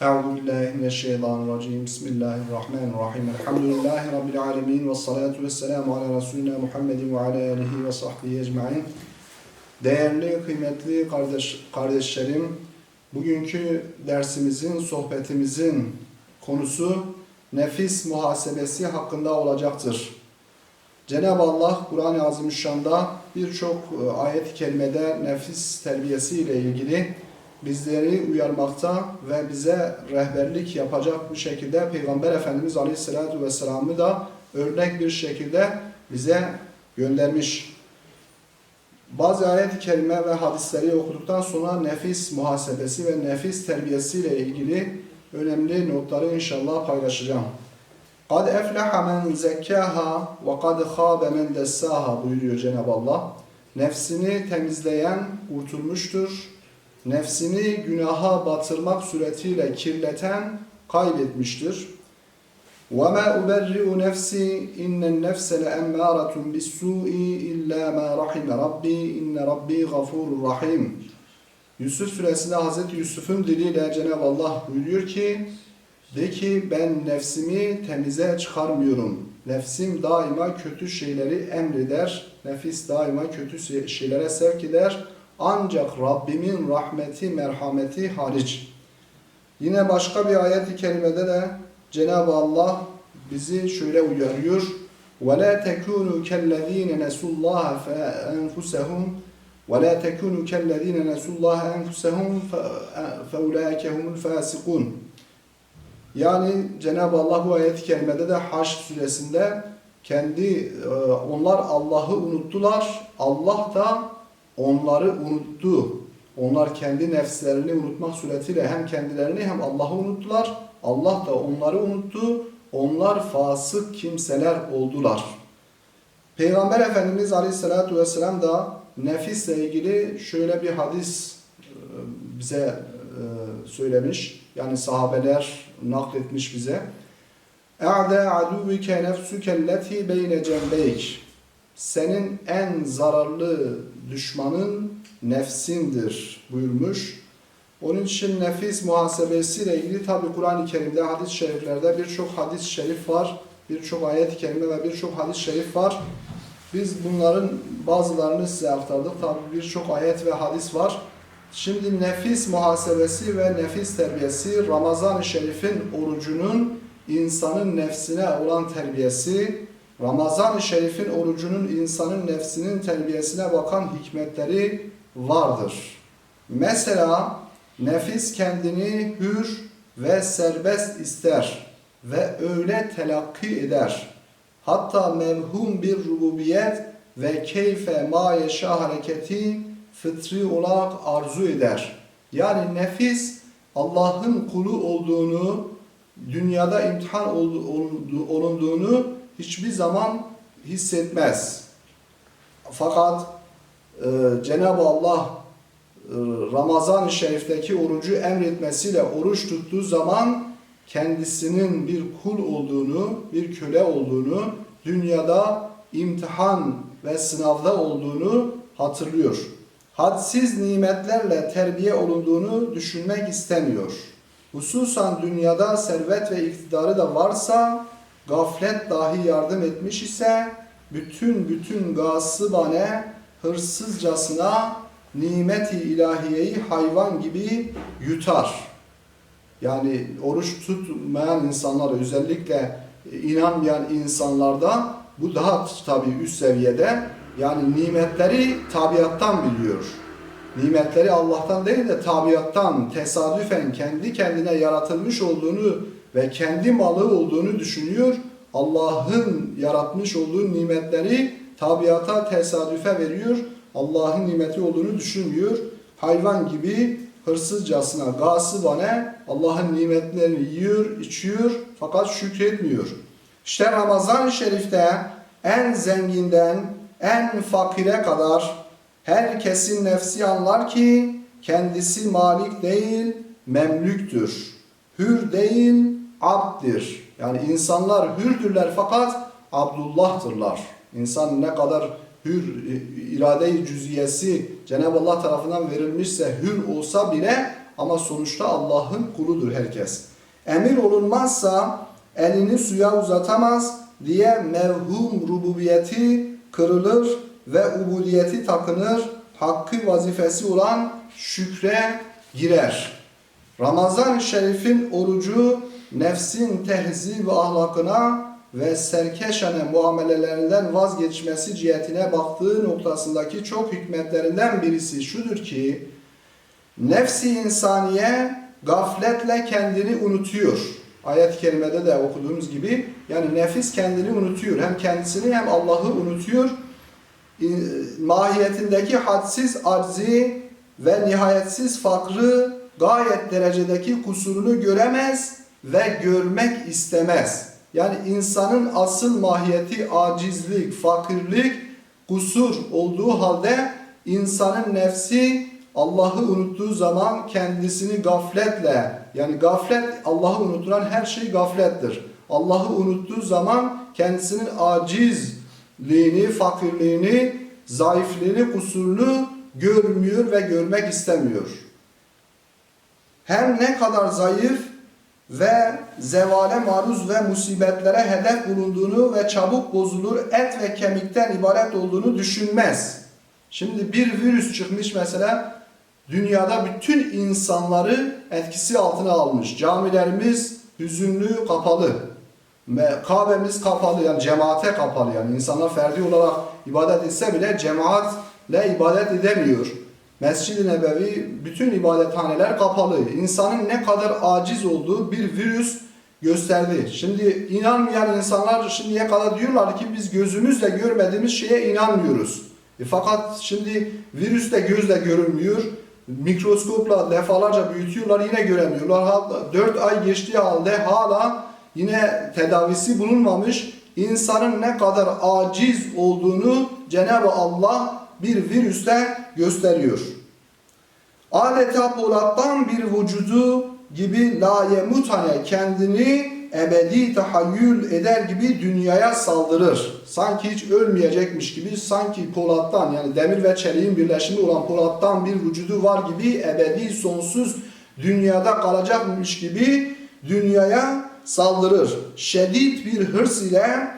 Euzu billahi mineşşeytanirracim. Bismillahirrahmanirrahim. Elhamdülillahi rabbil alamin ve salatu vesselamu ala resulina Muhammedin ve ala alihi ve sahbihi ecmaîn. Değerli, kıymetli kardeş, kardeşlerim, bugünkü dersimizin, sohbetimizin konusu nefis muhasebesi hakkında olacaktır. Cenab-ı Allah Kur'an-ı Azimüşşan'da birçok e, ayet-i kerimede nefis terbiyesi ile ilgili bizleri uyarmakta ve bize rehberlik yapacak bir şekilde Peygamber Efendimiz Aleyhisselatü Vesselam'ı da örnek bir şekilde bize göndermiş. Bazı ayet-i kerime ve hadisleri okuduktan sonra nefis muhasebesi ve nefis terbiyesi ile ilgili önemli notları inşallah paylaşacağım. قَدْ اَفْلَحَ مَنْ زَكَّاهَا وَقَدْ خَابَ مَنْ دَسَّاهَا buyuruyor Cenab-ı Allah. Nefsini temizleyen kurtulmuştur. Nefsini günaha batırmak suretiyle kirleten kaybetmiştir. وَمَا أُبَرِّئُ نَفْسِي اِنَّ النَّفْسَ لَاَمَّارَةٌ بِالسُّوءِ اِلَّا مَا رَحِمَ رَبِّي اِنَّ رَبِّي غَفُورٌ رَحِيمٌ Yusuf suresinde Hazreti Yusuf'un diliyle Cenab-ı Allah buyuruyor ki de ki ben nefsimi temize çıkarmıyorum. Nefsim daima kötü şeyleri emreder. Nefis daima kötü şeylere sevk eder. Ancak Rabbimin rahmeti, merhameti hariç. Yine başka bir ayet-i kerimede de Cenab-ı Allah bizi şöyle uyarıyor. وَلَا تَكُونُوا كَالَّذ۪ينَ نَسُوا اللّٰهَ فَاَنْفُسَهُمْ وَلَا تَكُونُوا كَالَّذ۪ينَ نَسُوا اللّٰهَ أَنْفُسَهُمْ فَاُولَٰئِكَ هُمُ الْفَاسِقُونَ Yani Cenab-ı Allah bu ayet-i kerimede de Haş suresinde kendi e, onlar Allah'ı unuttular. Allah da onları unuttu. Onlar kendi nefslerini unutmak suretiyle hem kendilerini hem Allah'ı unuttular. Allah da onları unuttu. Onlar fasık kimseler oldular. Peygamber Efendimiz Aleyhisselatü Vesselam da nefisle ilgili şöyle bir hadis e, bize e, söylemiş. Yani sahabeler nakletmiş bize. اَعْدَى عَدُوِكَ نَفْسُكَ الَّتِي بَيْنَ جَنْبَيْكِ senin en zararlı düşmanın nefsindir buyurmuş. Onun için nefis muhasebesiyle ilgili tabi Kur'an-ı Kerim'de, hadis-i şeriflerde birçok hadis-i şerif var. Birçok ayet-i kerime ve birçok hadis-i şerif var. Biz bunların bazılarını size aktardık. Tabi birçok ayet ve hadis var. Şimdi nefis muhasebesi ve nefis terbiyesi Ramazan-ı Şerif'in orucunun insanın nefsine olan terbiyesi, Ramazan-ı Şerif'in orucunun insanın nefsinin terbiyesine bakan hikmetleri vardır. Mesela nefis kendini hür ve serbest ister ve öyle telakki eder. Hatta mevhum bir rububiyet ve keyfe ma yeşa hareketi fıtri olarak arzu eder. Yani nefis Allah'ın kulu olduğunu, dünyada imtihan olunduğunu hiçbir zaman hissetmez. Fakat e, Cenab-ı Allah e, Ramazan-ı Şerif'teki orucu emretmesiyle oruç tuttuğu zaman kendisinin bir kul olduğunu, bir köle olduğunu, dünyada imtihan ve sınavda olduğunu hatırlıyor. Hadsiz nimetlerle terbiye olunduğunu düşünmek istemiyor. Hususan dünyada servet ve iktidarı da varsa, gaflet dahi yardım etmiş ise, bütün bütün gasıbane, hırsızcasına nimeti ilahiyeyi hayvan gibi yutar. Yani oruç tutmayan insanlar özellikle inanmayan insanlarda bu daha tabii üst seviyede yani nimetleri tabiattan biliyor. Nimetleri Allah'tan değil de tabiattan, tesadüfen kendi kendine yaratılmış olduğunu ve kendi malı olduğunu düşünüyor. Allah'ın yaratmış olduğu nimetleri tabiata tesadüfe veriyor. Allah'ın nimeti olduğunu düşünmüyor. Hayvan gibi hırsızcasına, gasıbane Allah'ın nimetlerini yiyor, içiyor fakat şükretmiyor. İşte Ramazan-ı Şerif'te en zenginden en fakire kadar herkesin nefsi anlar ki kendisi malik değil, memlüktür. Hür değil, abddir. Yani insanlar hürdürler fakat Abdullah'tırlar. İnsan ne kadar hür irade-i cüziyesi Cenab-ı Allah tarafından verilmişse hür olsa bile ama sonuçta Allah'ın kuludur herkes. Emir olunmazsa elini suya uzatamaz diye mevhum rububiyeti kırılır ve ubudiyeti takınır, hakkı vazifesi olan şükre girer. Ramazan-ı Şerif'in orucu nefsin tehzib ahlakına ve serkeşane muamelelerinden vazgeçmesi cihetine baktığı noktasındaki çok hikmetlerinden birisi şudur ki nefsi insaniye gafletle kendini unutuyor. Ayet-i kerimede de okuduğumuz gibi yani nefis kendini unutuyor. Hem kendisini hem Allah'ı unutuyor. Mahiyetindeki hadsiz aczi ve nihayetsiz fakrı gayet derecedeki kusurunu göremez ve görmek istemez. Yani insanın asıl mahiyeti acizlik, fakirlik, kusur olduğu halde insanın nefsi Allah'ı unuttuğu zaman kendisini gafletle yani gaflet Allah'ı unutulan her şey gaflettir. Allah'ı unuttuğu zaman kendisinin acizliğini, fakirliğini, zayıflığını, kusurunu görmüyor ve görmek istemiyor. Hem ne kadar zayıf ve zevale maruz ve musibetlere hedef bulunduğunu ve çabuk bozulur et ve kemikten ibaret olduğunu düşünmez. Şimdi bir virüs çıkmış mesela dünyada bütün insanları etkisi altına almış. Camilerimiz hüzünlü, kapalı. Kabe'miz kapalı yani cemaate kapalı yani insanlar ferdi olarak ibadet etse bile cemaatle ibadet edemiyor. Mescid-i Nebevi bütün ibadethaneler kapalı. İnsanın ne kadar aciz olduğu bir virüs gösterdi. Şimdi inanmayan insanlar şimdiye kadar diyorlar ki biz gözümüzle görmediğimiz şeye inanmıyoruz. E fakat şimdi virüs de gözle görülmüyor. Mikroskopla defalarca büyütüyorlar yine göremiyorlar. 4 ay geçtiği halde hala yine tedavisi bulunmamış. İnsanın ne kadar aciz olduğunu Cenab-ı Allah bir virüste gösteriyor. Adeta polattan bir vücudu gibi la yemutane kendini ebedi tahayyül eder gibi dünyaya saldırır. Sanki hiç ölmeyecekmiş gibi sanki polattan yani demir ve çeliğin birleşimi olan polattan bir vücudu var gibi ebedi sonsuz dünyada kalacakmış gibi dünyaya saldırır. Şedid bir hırs ile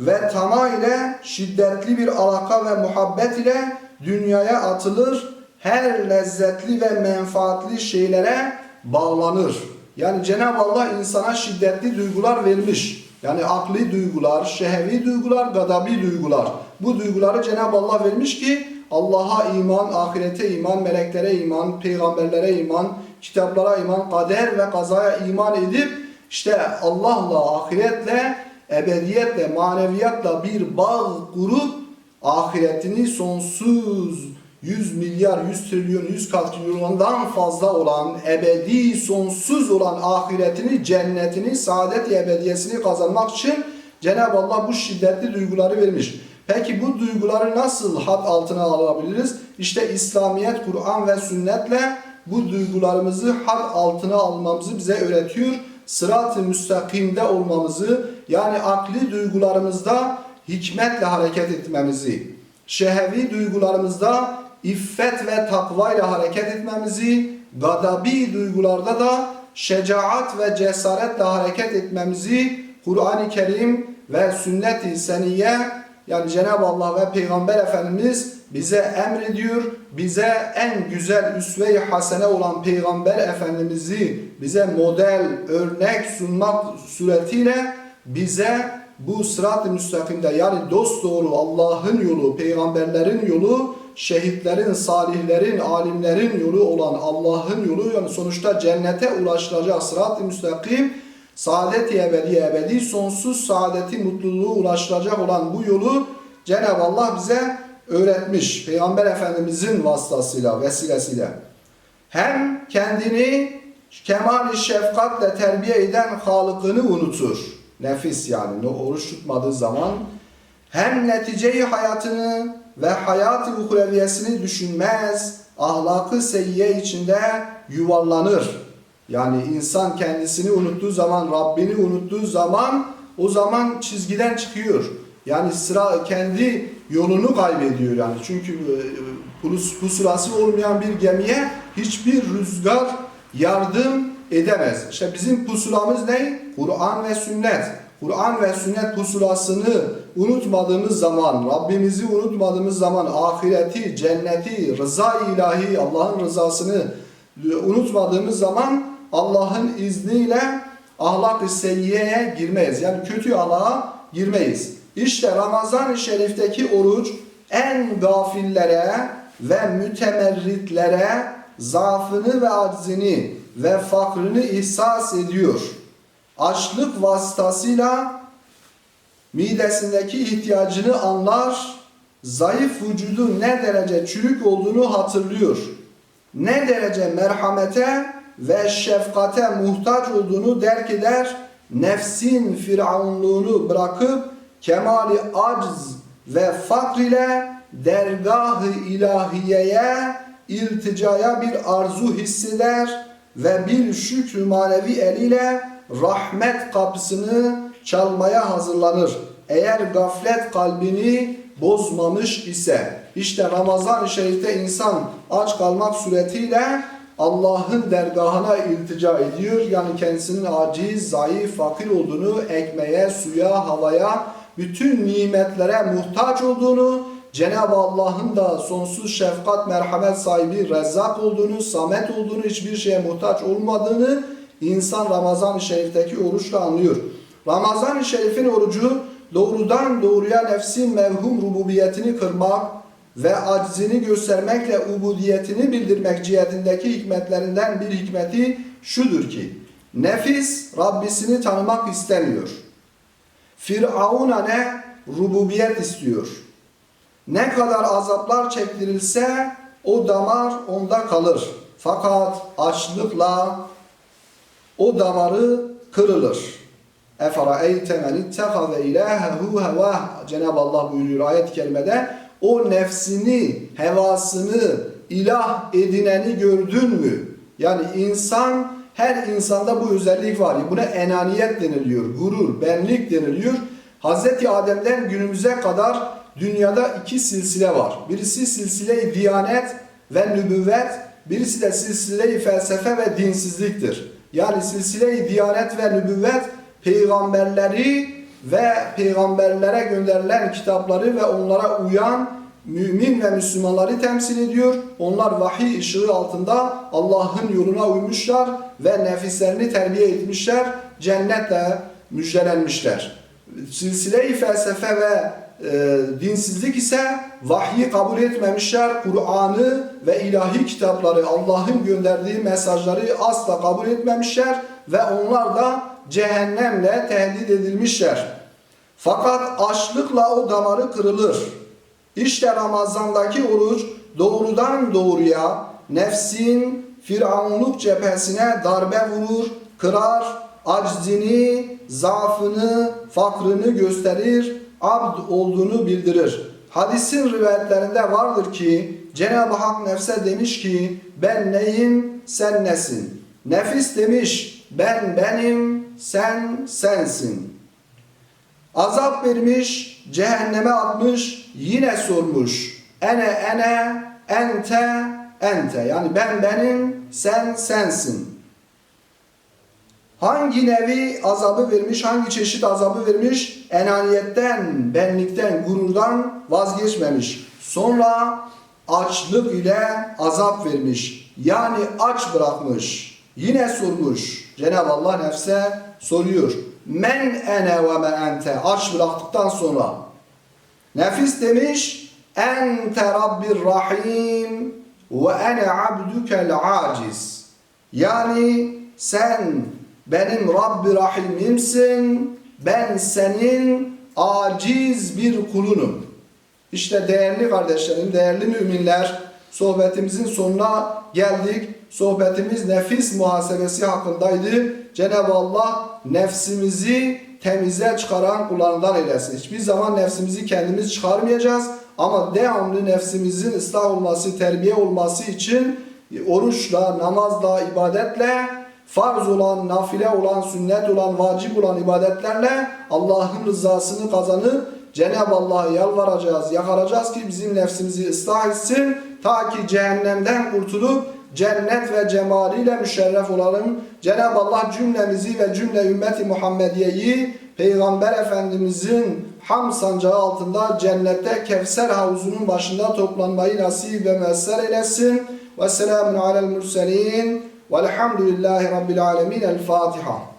ve tama ile şiddetli bir alaka ve muhabbet ile dünyaya atılır. Her lezzetli ve menfaatli şeylere bağlanır. Yani Cenab-ı Allah insana şiddetli duygular vermiş. Yani akli duygular, şehvi duygular, gadabi duygular. Bu duyguları Cenab-ı Allah vermiş ki Allah'a iman, ahirete iman, meleklere iman, peygamberlere iman, kitaplara iman, kader ve kazaya iman edip işte Allah'la, ahiretle, ebediyetle, maneviyatla bir bağ kurup ahiretini sonsuz 100 milyar, 100 trilyon, 100 katrilyondan fazla olan, ebedi, sonsuz olan ahiretini, cennetini, saadet ebediyesini kazanmak için Cenab-ı Allah bu şiddetli duyguları vermiş. Peki bu duyguları nasıl hat altına alabiliriz? İşte İslamiyet, Kur'an ve sünnetle bu duygularımızı hat altına almamızı bize öğretiyor. Sırat-ı müstakimde olmamızı, yani akli duygularımızda hikmetle hareket etmemizi, şehevi duygularımızda iffet ve takva ile hareket etmemizi, gadabi duygularda da şecaat ve cesaretle hareket etmemizi Kur'an-ı Kerim ve sünnet-i seniye yani Cenab-ı Allah ve Peygamber Efendimiz bize emrediyor. Bize en güzel üsve-i hasene olan Peygamber Efendimiz'i bize model, örnek sunmak suretiyle bize bu sırat-ı müstakimde yani dost doğru Allah'ın yolu, peygamberlerin yolu, şehitlerin, salihlerin, alimlerin yolu olan Allah'ın yolu yani sonuçta cennete ulaşılacak sırat-ı müstakim saadet-i ebedi ebedi sonsuz saadeti mutluluğu ulaşılacak olan bu yolu Cenab-ı Allah bize öğretmiş. Peygamber Efendimizin vasıtasıyla, vesilesiyle. Hem kendini kemal-i şefkatle terbiye eden Halık'ını unutur. Nefis yani oruç tutmadığı zaman hem neticeyi hayatını ve hayat-ı uhreviyesini düşünmez, ahlakı seyyiye içinde yuvarlanır. Yani insan kendisini unuttuğu zaman, Rabbini unuttuğu zaman o zaman çizgiden çıkıyor. Yani sıra kendi yolunu kaybediyor yani. Çünkü e, pusulası olmayan bir gemiye hiçbir rüzgar yardım edemez. İşte bizim pusulamız ne? Kur'an ve sünnet. Kur'an ve sünnet pusulasını unutmadığımız zaman, Rabbimizi unutmadığımız zaman, ahireti, cenneti, rıza ilahi, Allah'ın rızasını unutmadığımız zaman Allah'ın izniyle ahlak-ı seyyiyeye girmeyiz. Yani kötü ahlaka girmeyiz. İşte Ramazan-ı Şerif'teki oruç en gafillere ve mütemerritlere zaafını ve aczini ve fakrını ihsas ediyor. Açlık vasıtasıyla midesindeki ihtiyacını anlar, zayıf vücudu ne derece çürük olduğunu hatırlıyor. Ne derece merhamete ve şefkate muhtaç olduğunu derk eder, nefsin firavunluğunu bırakıp kemali acz ve fakr ile dergah-ı ilahiyeye ilticaya bir arzu hisseder ve bir şükrü manevi eliyle rahmet kapısını çalmaya hazırlanır. Eğer gaflet kalbini bozmamış ise işte Ramazan-ı Şerif'te insan aç kalmak suretiyle Allah'ın dergahına iltica ediyor. Yani kendisinin aciz, zayıf, fakir olduğunu, ekmeğe, suya, havaya, bütün nimetlere muhtaç olduğunu, Cenab-ı Allah'ın da sonsuz şefkat, merhamet sahibi, rezzak olduğunu, samet olduğunu, hiçbir şeye muhtaç olmadığını insan Ramazan-ı Şerif'teki oruçla anlıyor. Ramazan-ı Şerif'in orucu doğrudan doğruya nefsin mevhum rububiyetini kırmak ve aczini göstermekle ubudiyetini bildirmek cihetindeki hikmetlerinden bir hikmeti şudur ki nefis Rabbisini tanımak istemiyor. Firavun'a ne? Rububiyet istiyor. Ne kadar azaplar çektirilse o damar onda kalır. Fakat açlıkla o damarı kırılır. Eferaeyte men ittehave ilahehu hevah. Cenab-ı Allah buyuruyor ayet-i kerimede. O nefsini, hevasını ilah edineni gördün mü? Yani insan, her insanda bu özellik var. Buna enaniyet deniliyor, gurur, benlik deniliyor. Hazreti Adem'den günümüze kadar dünyada iki silsile var. Birisi silsile-i diyanet ve nübüvvet, birisi de silsile-i felsefe ve dinsizliktir. Yani silsile-i diyanet ve nübüvvet peygamberleri ve peygamberlere gönderilen kitapları ve onlara uyan mümin ve Müslümanları temsil ediyor. Onlar vahiy ışığı altında Allah'ın yoluna uymuşlar ve nefislerini terbiye etmişler. Cennetle müjdelenmişler. Silsile-i felsefe ve e, dinsizlik ise vahyi kabul etmemişler. Kur'an'ı ve ilahi kitapları, Allah'ın gönderdiği mesajları asla kabul etmemişler ve onlar da cehennemle tehdit edilmişler. Fakat açlıkla o damarı kırılır. İşte Ramazan'daki oruç doğrudan doğruya nefsin firavunluk cephesine darbe vurur, kırar, aczini, zaafını, fakrını gösterir, abd olduğunu bildirir. Hadisin rivayetlerinde vardır ki Cenab-ı Hak nefse demiş ki ben neyim sen nesin? Nefis demiş ben benim sen sensin. Azap vermiş, cehenneme atmış, yine sormuş. Ene ene, ente ente. Yani ben benim, sen sensin. Hangi nevi azabı vermiş, hangi çeşit azabı vermiş? Enaniyetten, benlikten, gururdan vazgeçmemiş. Sonra açlık ile azap vermiş. Yani aç bırakmış. Yine sormuş. Cenab-ı Allah nefse soruyor. Men ene ve men ente. Aç bıraktıktan sonra. Nefis demiş. Ente Rabbir Rahim ve ene abdukel aciz. Yani sen benim Rabbi Rahim'imsin. Ben senin aciz bir kulunum. İşte değerli kardeşlerim, değerli müminler, sohbetimizin sonuna geldik. Sohbetimiz nefis muhasebesi hakkındaydı. Cenab-ı Allah nefsimizi temize çıkaran kullarından eylesin. Hiçbir zaman nefsimizi kendimiz çıkarmayacağız. Ama devamlı nefsimizin ıslah olması, terbiye olması için oruçla, namazla, ibadetle, farz olan, nafile olan, sünnet olan, vacip olan ibadetlerle Allah'ın rızasını kazanıp Cenab-ı Allah'a yalvaracağız, yakaracağız ki bizim nefsimizi ıslah etsin. Ta ki cehennemden kurtulup cennet ve cemaliyle müşerref olalım. Cenab-ı Allah cümlemizi ve cümle ümmeti Muhammediye'yi Peygamber Efendimizin ham sancağı altında cennette Kevser havuzunun başında toplanmayı nasip ve müesser eylesin. Ve selamun alel murselin. Velhamdülillahi Rabbil alemin. El Fatiha.